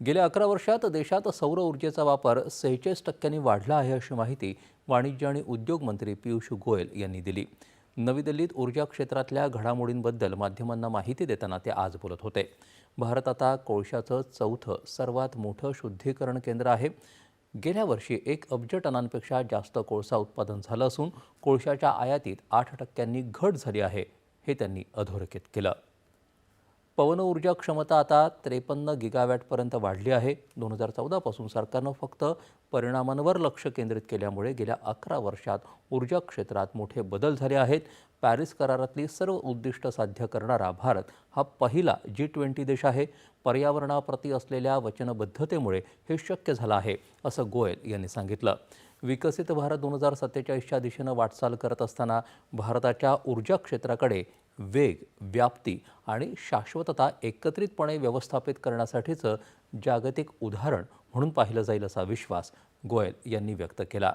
गेल्या अकरा वर्षात देशात सौर ऊर्जेचा वापर सेहेचाळीस टक्क्यांनी वाढला आहे अशी माहिती वाणिज्य आणि उद्योग मंत्री पियुष गोयल यांनी दिली. नवी दिल्लीत ऊर्जा क्षेत्रातल्या घडामोडींबद्दल माध्यमांना माहिती देताना ते आज बोलत होते. भारत आता कोळशाचं चौथं सर्वात मोठं शुद्धीकरण केंद्र आहे. गेल्या वर्षी एक अब्ज टनांपेक्षा जास्त कोळसा उत्पादन झालं असून कोळशाच्या आयातीत आठ टक्क्यांनी घट झाली आहे हे त्यांनी अधोरेखित केलं. पवन ऊर्जा क्षमता आता त्रेपन्न गिगावॅटपर्यंत वाढली आहे. दोन हजार चौदापासून सरकारनं फक्त परिणामांवर लक्ष केंद्रित केल्यामुळे गेल्या अकरा वर्षात ऊर्जा क्षेत्रात मोठे बदल झाले आहेत. पॅरिस करारातली सर्व उद्दिष्ट साध्य करणारा भारत हा पहिला जी ट्वेंटी देश आहे. पर्यावरणाप्रती असलेल्या वचनबद्धतेमुळे हे शक्य झालं आहे असं गोयल यांनी सांगितलं. विकसित भारत दोन हजार सत्तेचाळीसच्या दिशेनं वाटचाल करत असताना भारताच्या ऊर्जा क्षेत्राकडे वेग व्याप्ती आणि शाश्वतता एकत्रितपणे व्यवस्थापित करण्यासाठीचं जागतिक उदाहरण म्हणून पाहिलं जाईल असा विश्वास गोयल यांनी व्यक्त केला.